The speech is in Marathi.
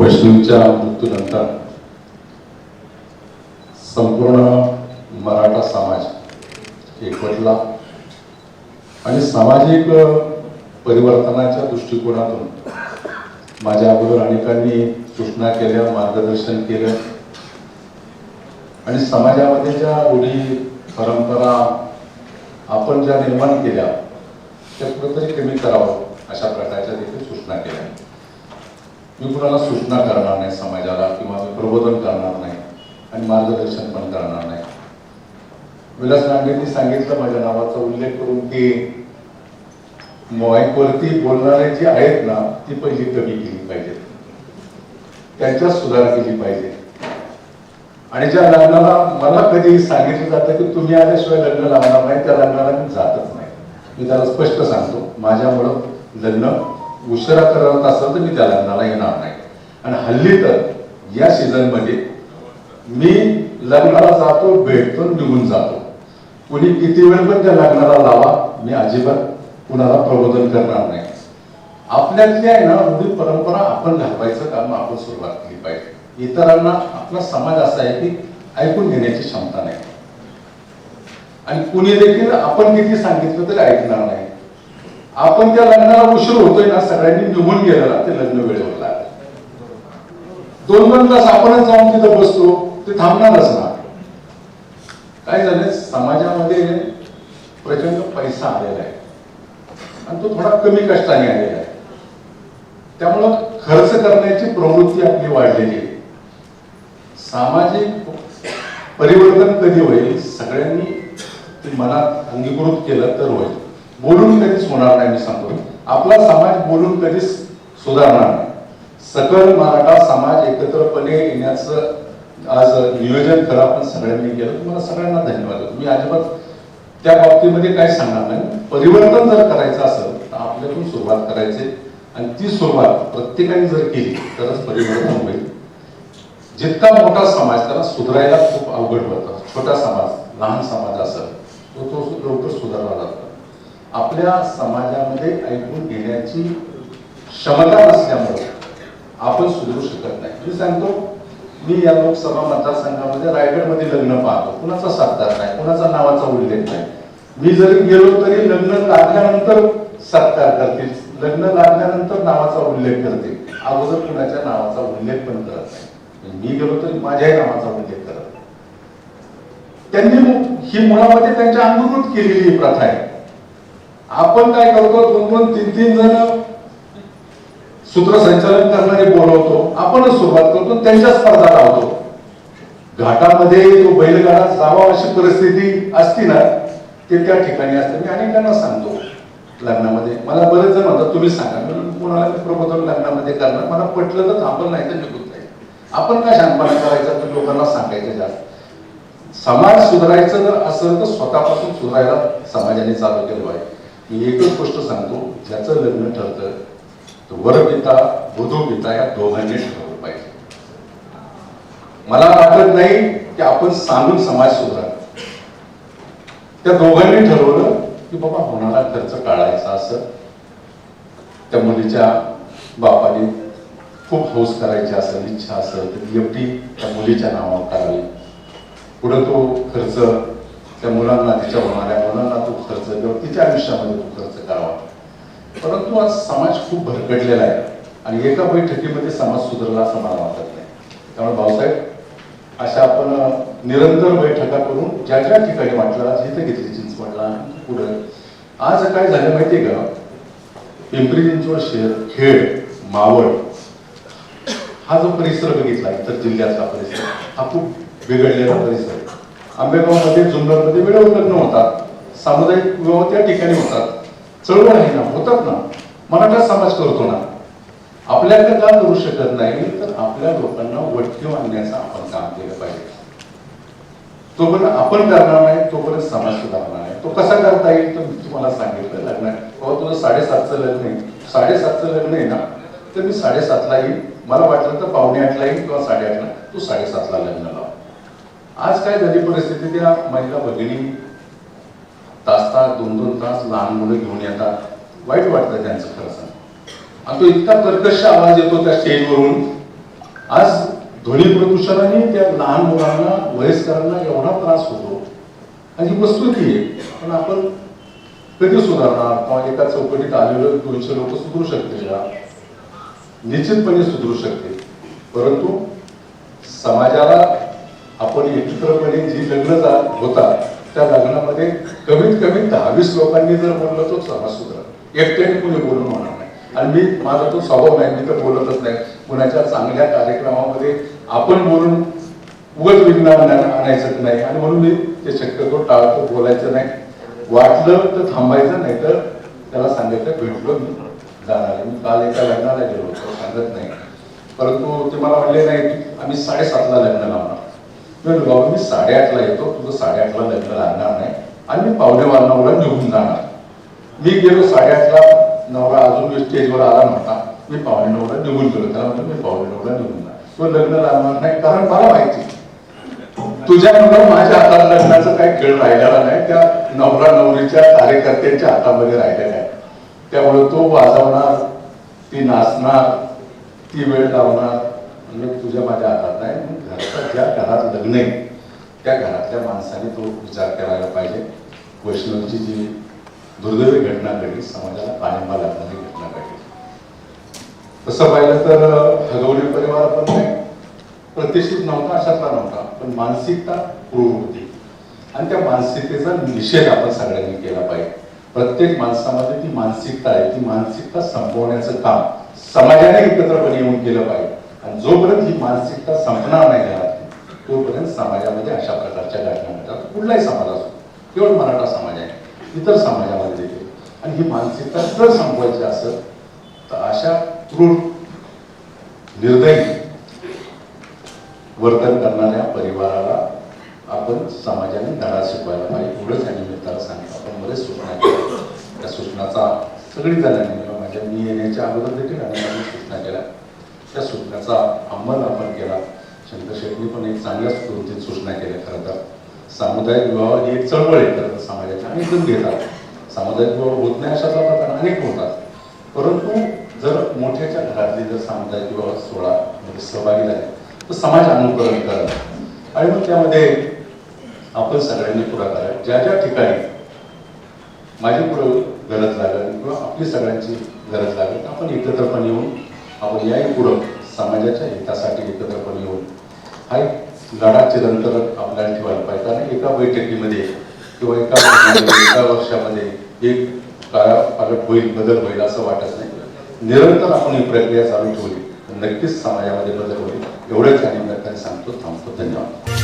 वैष्णवीच्या मृत्यूनंतर संपूर्ण मराठा समाज एकवटला आणि सामाजिक परिवर्तनाच्या दृष्टिकोनातून माझ्या अगोदर अनेकांनी सूचना केल्या मार्गदर्शन केलं. आणि समाजामध्ये ज्या रूढी परंपरा आपण ज्या निर्माण केल्या त्या कुठेतरी कमी करावं अशा प्रकारच्या देखील सूचना केल्या मी कुणाला सूचना करणार नाही समाजाला किंवा मी प्रबोधन करणार नाही आणि मार्गदर्शन पण करणार नाही. विलास लांडेंनी सांगितलं माझ्या नावाचा उल्लेख करून की माईकवरती बोलणारे जे आहेत ना ती पहिली कमी केली पाहिजे. त्यांच्यात सुधार केली पाहिजे. आणि ज्या लग्नाला मला कधी सांगितलं जातं की तुम्ही आल्याशिवाय लग्न लावणार नाही त्या लग्नाला मी जातच नाही. मी त्याला स्पष्ट सांगतो माझ्यामुळं लग्न उशिरा करत असेल तर मी त्या लग्नाला येणार नाही. आणि हल्ली तर या सीझनमध्ये मी लग्नाला जातो भेटतो निघून जातो. कुणी किती वेळ पण त्या लग्नाला लावा मी अजिबात कुणाला प्रबोधन करणार नाही. आपल्यातली आहे ना रूढी परंपरा आपण घालवायचं काम आपण सुरुवात केली पाहिजे. इतरांना आपला समाज असा आहे की ऐकून घेण्याची क्षमता नाही. आणि कुणी देखील आपण किती सांगितलं तरी ऐकणार नाही. आपण त्या लग्नाला उशीर होतोय ना सगळ्यांनी निघून गेलं ते लग्न वेळेवर लागलं. दोन दोन तास आपणच जाऊन तिथं बसतो ते थांबणारच ना. काय झालं समाजामध्ये प्रचंड पैसा आलेला आहे. आणि तो थोडा कमी कष्टाने आलेला आहे. त्यामुळं खर्च करण्याची प्रवृत्ती आपली वाढलेली आहे. सामाजिक परिवर्तन कधी होईल सगळ्यांनी ते मनात अंगीकृत केलं तर होईल. बोलून कधीच होणार नाही मी सांगतो. आपला समाज बोलून कधीच सुधारणार नाही. सकल मराठा समाज एकत्रपणे येण्याचं आज नियोजन खरं आपण सगळ्यांनी केलं. तुम्हाला सगळ्यांना धन्यवाद. मी अजिबात त्या बाबतीमध्ये काय सांगणार नाही. परिवर्तन जर करायचं असेल तर आपल्यातून सुरुवात करायची. आणि ती सुरुवात प्रत्येकाने जर केली तरच परिवर्तन होईल. जितका मोठा समाज त्याला सुधारायला खूप अवघड पडतं. छोटा समाज लहान समाज असेल तो तो लवकर सुधारला जातो. आपल्या समाजामध्ये ऐकून घेण्याची क्षमता नसल्यामुळे आपण सुधरू शकत नाही. मी सांगतो मी या लोकसभा मतदारसंघामध्ये रायगडमध्ये लग्न पाहतो. कुणाचा सत्कार नाही कुणाचा नावाचा उल्लेख नाही. मी जरी गेलो तरी लग्न लागल्यानंतर सत्कार करतील. लग्न लागल्यानंतर नावाचा उल्लेख करतील. अगोदर कुणाच्या नावाचा उल्लेख पण करत नाही. मी गेलो तरी माझ्याही नावाचा उल्लेख करत त्यांनी ही मुळामध्ये त्यांच्या अंगीकृत केलेली प्रथा आहे. आपण काय करतो? दोन दोन तीन तीन जण सूत्रसंचालन करणारे बोलवतो. आपणच सुरुवात करतो त्यांच्या स्पर्धा लावतो. घाटामध्ये तो बैलगाडा जावा अशी परिस्थिती असती ना ते त्या ठिकाणी असते. मी अनेकांना सांगतो लग्नामध्ये. मला बरेच जण म्हणतात तुम्ही सांगा. मी कोणाला मी प्रबोधन लग्नामध्ये करणार? मला पटलं तर थांबलं नाही तर निघून जाईल. आपण काय शांतपणा करायचा? तर लोकांना सांगायचं जास्त. समाज सुधारायचं जर असेल तर स्वतःपासून सुधारायला समाजाने चालू केलं पाहिजे. मी एकच गोष्ट सांगतो ज्याचं लग्न ठरतं तर वरपिता वधूपिता या दोघांनी ठरवलं पाहिजे. मला वाटत नाही की आपण सांगून समाज सुधार त्या दोघांनी ठरवलं की बाबा होणारा खर्च टाळायचा असं त्या मुलीच्या बापाने खूप हौस करायची असेल इच्छा असेल तर ती एकटी त्या मुलीच्या नावावर करावी पुढं तो खर्च त्या मुलांना तिच्या होणाऱ्या मुलांना तो खर्च किंवा तिच्या आयुष्यामध्ये तो खर्च करावा. परंतु आज समाज खूप भरकटलेला आहे आणि एका बैठकीमध्ये समाज सुधारला असं मला वाटत नाही. त्यामुळे भाऊसाहेब अशा आपण निरंतर बैठका करून ज्या ज्या ठिकाणी वाटलं जिथे घेतली चिंचवडला पुढं. आज काय झालं माहितीये का? पिंपरी चिंचवड शहर खेड मावळ हा जो परिसर बघितला इतर जिल्ह्यातला परिसर हा खूप बिघडलेला परिसर आंबेगावमध्ये जुन्नरमध्ये वेळेवर लग्न होतात. सामुदायिक विवाह त्या ठिकाणी होतात. चळवळ आहे ना होतात ना. मराठा समाज करतो ना. आपल्याकडे का करू शकत नाही? तर आपल्या लोकांना वटकीव आणण्याचं आपण काम केलं पाहिजे. तोपर्यंत आपण करणार नाही तोपर्यंत समाज सुधारणार नाही. तो कसा करता येईल? तर मी तुम्हाला सांगितलं लग्न बाबा तुझं साडेसातचं लग्न आहे. साडेसातचं लग्न आहे ना? तर मी साडेसातला येईल मला वाटलं तर पावणे आठला येईल किंवा साडेआठला. तू साडेसातला लग्न लाव. आज काय झाली परिस्थिती त्या महिला भगिनी? तास तास दोन दोन तास लहान मुलं घेऊन येतात. वाईट वाटतं त्यांचं खरं सांग. आणि तो इतका कर्कश आवाज येतो त्या स्टेजवरून. आज ध्वनी प्रदूषणाने त्या लहान मुलांना वयस्करांना एवढा त्रास होतो. आणि ही वस्तुती आहे. पण आपण कधी सुधारणार? किंवा एका चौकटीत आलेलं दोनशे लोक सुधरू शकतील का? निश्चितपणे सुधरू शकते परंतु समाजाला आपण एकत्रपणे जी लग्न होता त्या लग्नामध्ये कमीत कमी दहावीस लोकांनी जर बोललं तर समाज सुधार एकट्याने कुणी बोलून होणार नाही. आणि मी माझा तो स्वभाव नाही मी तर बोलतच नाही. कुणाच्या चांगल्या कार्यक्रमामध्ये आपण बोलून उगत विज्ञान आणायचं नाही. आणि म्हणून मी ते शक्यतो टाळतो बोलायचं नाही. वाटलं तर थांबायचं नाही तर त्याला सांगायचं भेटलो मी. जाणार मी काल एका लग्नाला गेलो होतो सांगत नाही. परंतु ते मला म्हणले नाही की आम्ही साडेसातला लग्न लावणार. मी बाबा मी साडेआठला येतो तुझं साडेआठला लग्न लागणार नाही. आणि मी पावणे नऊला निघून जाणार. मी गेलो साडेआठला नवरा अजून स्टेजवर आला नव्हता. मी पावणे नवरा निघून गेलो. त्याला म्हणजे मी पावणे नवरा निघून जाणार. तो लग्न लागणार नाही कारण मला माहिती तुझ्यामुळे माझ्या हातात लग्नाचा काही खेळ राहिलेला नाही. त्या नवरा नवरीच्या कार्यकर्त्यांच्या हातामध्ये राहिलेला आहे. त्यामुळे तो वाजवणार ती नाचणार ती वेळ लावणार म्हणजे तुझ्या माझ्या हातात आहे. मग घरचा ज्या घरात लग्न आहे त्या घरातल्या माणसाने तो विचार करायला पाहिजे. वैष्णवची जी दुर्दैवी घटना घडली समाजाला पाठिंबा लागणारी घटना घडली. तसं पाहिलं तर हगवणे परिवार पण नाही. प्रतिष्ठित नव्हता अशातला नव्हता. पण मानसिकता क्रूर होती. आणि त्या मानसिकतेचा निषेध आपण सगळ्यांनी केला पाहिजे. प्रत्येक माणसामध्ये ती मानसिकता आहे ती मानसिकता संपवण्याचं काम समाजाने एकत्रपणे येऊन केलं पाहिजे. आणि जोपर्यंत ही मानसिकता संपणार नाही घरात तोपर्यंत समाजामध्ये अशा प्रकारच्या घटना घडतात. कुठलाही समाज असो केवळ मराठा समाज आहे इतर समाजामध्ये देखील. आणि ही मानसिकता जर संपवायची असेल तर अशा क्रूर निर्दयी वर्तन करणाऱ्या परिवाराला आपण समाजाने धडा शिकवायला पाहिजे. एवढंच या निमित्ताला सांगितलं आपण बरेच सूचना केल्या. त्या सूचनाचा सगळी जणांनी किंवा माझ्या मी येण्याच्या अगोदर देखील अनेकांनी सूचना केल्या. त्या सूचनाचा अंमल आपण केला. शंकर शेट्टी पण एक चांगल्याच दोन सूचना केल्या खरं तर. सामुदायिक विवाह ही एक चळवळ आहे खरं तर समाजाच्या अनेक जण घेतात. सामुदायिक विवाह होत नाही अशाचा प्रकार अनेक होतात. परंतु जर मोठ्याच्या घरातली जर सामुदायिक विवाह सोहळा म्हणजे सहभागी झाले तर समाज अनुकरण करत आणि मग त्यामध्ये आपण सगळ्यांनी पुढाकार ज्या ज्या ठिकाणी माझी पुढं गरज लागेल किंवा आपली सगळ्यांची गरज लागेल आपण एकत्रपणे येऊन आपण याही पुढं समाजाच्या हितासाठी एकत्रपणे येऊन. हा एक लढा चिरंतर आपल्याला ठेवायला पाहिजे. कारण एका बैठकीमध्ये किंवा एका एका वर्षामध्ये एक काळा होईल बदल होईल असं वाटत नाही. निरंतर आपण ही प्रक्रिया चालू ठेवली. नक्कीच समाजामध्ये बदल होईल. एवढंच आणि सांगतो. थांबतो. धन्यवाद.